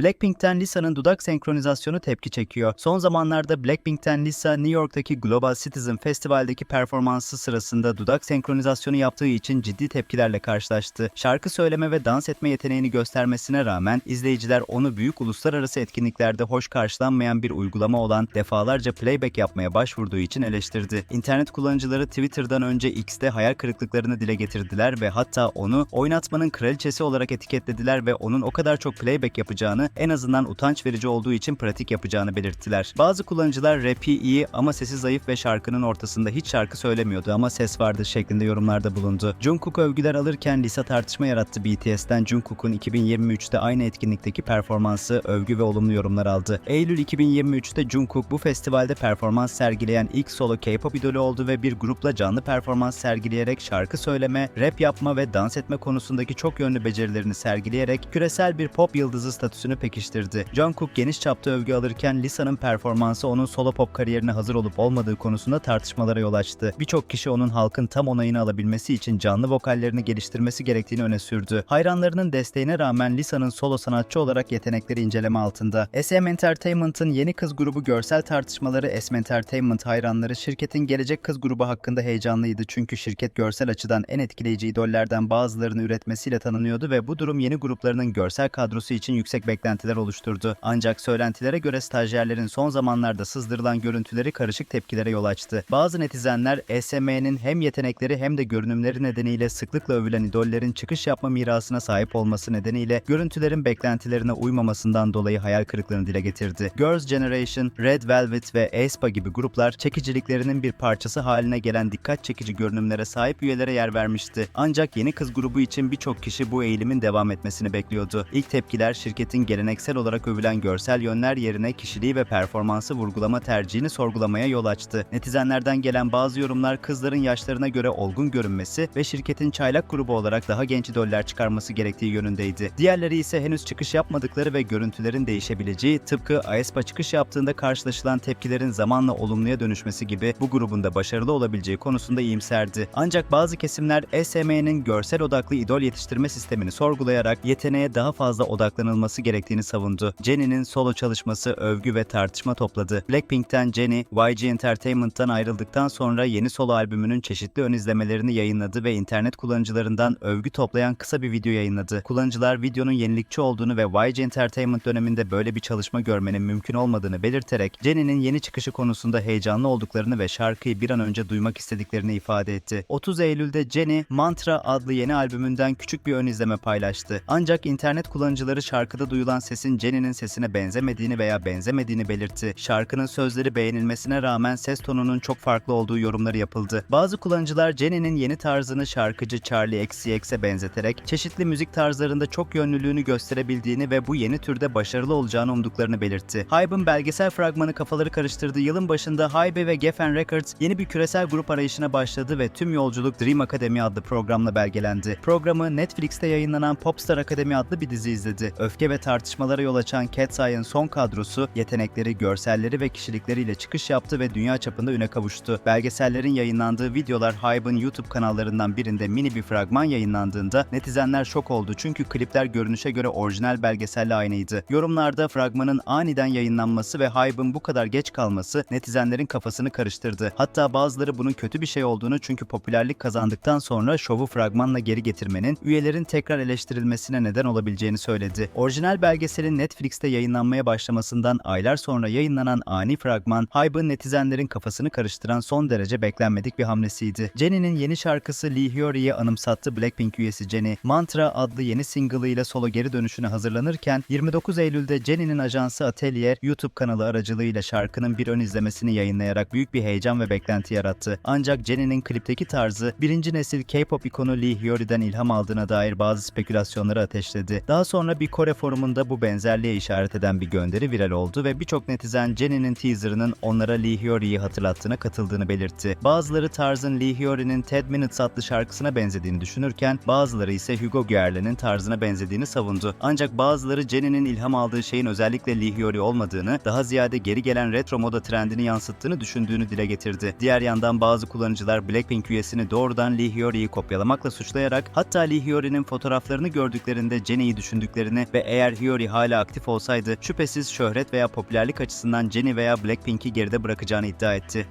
Blackpink'ten Lisa'nın dudak senkronizasyonu tepki çekiyor. Son zamanlarda Blackpink'ten Lisa, New York'taki Global Citizen Festival'deki performansı sırasında dudak senkronizasyonu yaptığı için ciddi tepkilerle karşılaştı. Şarkı söyleme ve dans etme yeteneğini göstermesine rağmen izleyiciler onu büyük uluslararası etkinliklerde hoş karşılanmayan bir uygulama olan defalarca playback yapmaya başvurduğu için eleştirdi. İnternet kullanıcıları Twitter'dan önce X'te hayal kırıklıklarını dile getirdiler ve hatta onu oynatmanın kraliçesi olarak etiketlediler ve onun o kadar çok playback yapacağını en azından utanç verici olduğu için pratik yapacağını belirttiler. Bazı kullanıcılar rapi iyi ama sesi zayıf ve şarkının ortasında hiç şarkı söylemiyordu ama ses vardı şeklinde yorumlarda bulundu. Jungkook övgüler alırken Lisa tartışma yarattı BTS'ten Jungkook'un 2023'te aynı etkinlikteki performansı övgü ve olumlu yorumlar aldı. Eylül 2023'te Jungkook bu festivalde performans sergileyen ilk solo K-pop idolü oldu ve bir grupla canlı performans sergileyerek şarkı söyleme, rap yapma ve dans etme konusundaki çok yönlü becerilerini sergileyerek küresel bir pop yıldızı statüsünü pekiştirdi. Jungkook geniş çapta övgü alırken Lisa'nın performansı onun solo pop kariyerine hazır olup olmadığı konusunda tartışmalara yol açtı. Birçok kişi onun halkın tam onayını alabilmesi için canlı vokallerini geliştirmesi gerektiğini öne sürdü. Hayranlarının desteğine rağmen Lisa'nın solo sanatçı olarak yetenekleri inceleme altında. SM Entertainment'ın yeni kız grubu görsel tartışmaları SM Entertainment hayranları şirketin gelecek kız grubu hakkında heyecanlıydı çünkü şirket görsel açıdan en etkileyici idollerden bazılarını üretmesiyle tanınıyordu ve bu durum yeni gruplarının görsel kadrosu için yüksek beklentiler oluşturdu. Ancak söylentilere göre stajyerlerin son zamanlarda sızdırılan görüntüleri karışık tepkilere yol açtı. Bazı netizenler SM'nin hem yetenekleri hem de görünümleri nedeniyle sıklıkla övülen idollerin çıkış yapma mirasına sahip olması nedeniyle görüntülerin beklentilerine uymamasından dolayı hayal kırıklığını dile getirdi. Girls' Generation, Red Velvet ve aespa gibi gruplar çekiciliklerinin bir parçası haline gelen dikkat çekici görünümlere sahip üyelere yer vermişti. Ancak yeni kız grubu için birçok kişi bu eğilimin devam etmesini bekliyordu. İlk tepkiler şirketin geleneksel olarak övülen görsel yönler yerine kişiliği ve performansı vurgulama tercihini sorgulamaya yol açtı. Netizenlerden gelen bazı yorumlar kızların yaşlarına göre olgun görünmesi ve şirketin çaylak grubu olarak daha genç idoller çıkarması gerektiği yönündeydi. Diğerleri ise henüz çıkış yapmadıkları ve görüntülerin değişebileceği, tıpkı aespa çıkış yaptığında karşılaşılan tepkilerin zamanla olumluya dönüşmesi gibi bu grubun da başarılı olabileceği konusunda iyimserdi. Ancak bazı kesimler SM'nin görsel odaklı idol yetiştirme sistemini sorgulayarak yeteneğe daha fazla odaklanılması gerektiğini savundu. Jennie'nin solo çalışması övgü ve tartışma topladı. Blackpink'ten Jennie, YG Entertainment'tan ayrıldıktan sonra yeni solo albümünün çeşitli ön izlemelerini yayınladı ve internet kullanıcılarından övgü toplayan kısa bir video yayınladı. Kullanıcılar videonun yenilikçi olduğunu ve YG Entertainment döneminde böyle bir çalışma görmenin mümkün olmadığını belirterek Jennie'nin yeni çıkışı konusunda heyecanlı olduklarını ve şarkıyı bir an önce duymak istediklerini ifade etti. 30 Eylül'de Jennie, Mantra adlı yeni albümünden küçük bir ön izleme paylaştı. Ancak internet kullanıcıları şarkıda duyulan sesin Jennie'nin sesine benzemediğini veya benzemediğini belirtti. Şarkının sözleri beğenilmesine rağmen ses tonunun çok farklı olduğu yorumları yapıldı. Bazı kullanıcılar Jennie'nin yeni tarzını şarkıcı Charlie XCX'e benzeterek çeşitli müzik tarzlarında çok yönlülüğünü gösterebildiğini ve bu yeni türde başarılı olacağını umduklarını belirtti. Hybe'ın belgesel fragmanı kafaları karıştırdığı yılın başında Hybe ve Geffen Records yeni bir küresel grup arayışına başladı ve tüm yolculuk Dream Academy adlı programla belgelendi. Programı Netflix'te yayınlanan Popstar Academy adlı bir dizi izledi. Öfke ve tartışmalara yol açan Cat's son kadrosu yetenekleri, görselleri ve kişilikleriyle çıkış yaptı ve dünya çapında üne kavuştu. Belgesellerin yayınlandığı videolar Hybe'ın YouTube kanallarından birinde mini bir fragman yayınlandığında netizenler şok oldu çünkü klipler görünüşe göre orijinal belgeselle aynıydı. Yorumlarda fragmanın aniden yayınlanması ve Hybe'ın bu kadar geç kalması netizenlerin kafasını karıştırdı. Hatta bazıları bunun kötü bir şey olduğunu çünkü popülerlik kazandıktan sonra şovu fragmanla geri getirmenin üyelerin tekrar eleştirilmesine neden olabileceğini söyledi. Orijinal belgeselin Netflix'te yayınlanmaya başlamasından aylar sonra yayınlanan ani fragman, Hybe'ın netizenlerin kafasını karıştıran son derece beklenmedik bir hamlesiydi. Jennie'nin yeni şarkısı Lee Hyori'yi anımsattı Blackpink üyesi Jennie. Mantra adlı yeni single ile solo geri dönüşüne hazırlanırken 29 Eylül'de Jennie'nin ajansı Atelier YouTube kanalı aracılığıyla şarkının bir ön izlemesini yayınlayarak büyük bir heyecan ve beklenti yarattı. Ancak Jennie'nin klipteki tarzı birinci nesil K-pop ikonu Lee Hyori'den ilham aldığına dair bazı spekülasyonları ateşledi. Daha sonra bir Kore forumunda bu benzerliğe işaret eden bir gönderi viral oldu ve birçok netizen Jennie'nin teaserının onlara Lee Hyori'yi hatırlattığına katıldığını belirtti. Bazıları tarzın Lee Hyori'nin Ted Minutes adlı şarkısına benzediğini düşünürken bazıları ise Hugo Gerlin'in tarzına benzediğini savundu. Ancak bazıları Jennie'nin ilham aldığı şeyin özellikle Lee Hyori olmadığını, daha ziyade geri gelen retro moda trendini yansıttığını düşündüğünü dile getirdi. Diğer yandan bazı kullanıcılar Blackpink üyesini doğrudan Lee Hyori'yi kopyalamakla suçlayarak hatta Lee Hyori'nin fotoğraflarını gördüklerinde Jennie'yi düşündüklerini ve eğer Fiori hala aktif olsaydı şüphesiz şöhret veya popülerlik açısından Jennie veya Blackpink'i geride bırakacağını iddia etti.